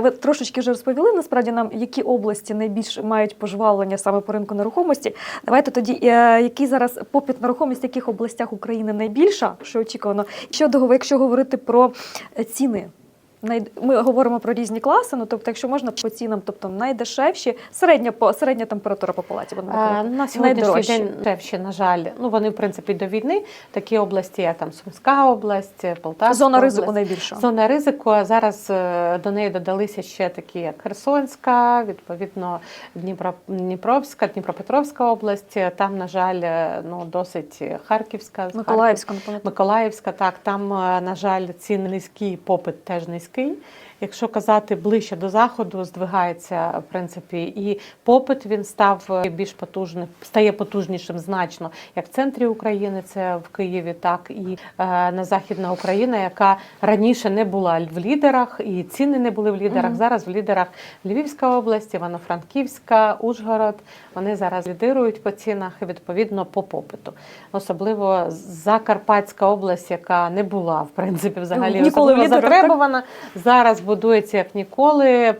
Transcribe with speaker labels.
Speaker 1: Ви трошечки вже розповіли насправді нам, які області найбільш мають пожвавлення саме по ринку нерухомості. Давайте тоді, е, який зараз попит нерухомість, в яких областях України найбільша, що очікувано? Щодо якщо говорити про е, ціни. Най- Ми говоримо про різні класи, ну тобто, якщо можна по цінам, тобто найдешевші, середня по середня температура по палаті.
Speaker 2: Е. На сьогоднішній день дешевші, на жаль, ну вони в принципі до війни. Такі області, як там Сумська область, Полтавська
Speaker 1: Зона
Speaker 2: область.
Speaker 1: ризику найбільша.
Speaker 2: Зона ризику. А зараз е, до неї додалися ще такі, як Херсонська, відповідно, Дніпро, Дніпровська, Дніпропетровська область. Там, на жаль, е, ну досить Харківська,
Speaker 1: Миколаївська, напевно.
Speaker 2: Миколаївська, так, там, е, на жаль, ціни низькі, попит теж низький. Якщо казати ближче до заходу, здвигається в принципі і попит він став е, більш потужним, стає потужнішим значно, як в центрі України, це в Києві, так і е, на Західна Україна, яка раніше не була в лідерах, і ціни не були в лідерах.
Speaker 1: Мгм.
Speaker 2: Зараз в лідерах Львівська область, Івано-Франківська, Ужгород. Вони зараз лідирують по цінах і відповідно по попиту. Особливо Закарпатська область, яка не була в принципі взагалі
Speaker 1: Ніколи
Speaker 2: особливо затребувана. Зараз будується як ніколи.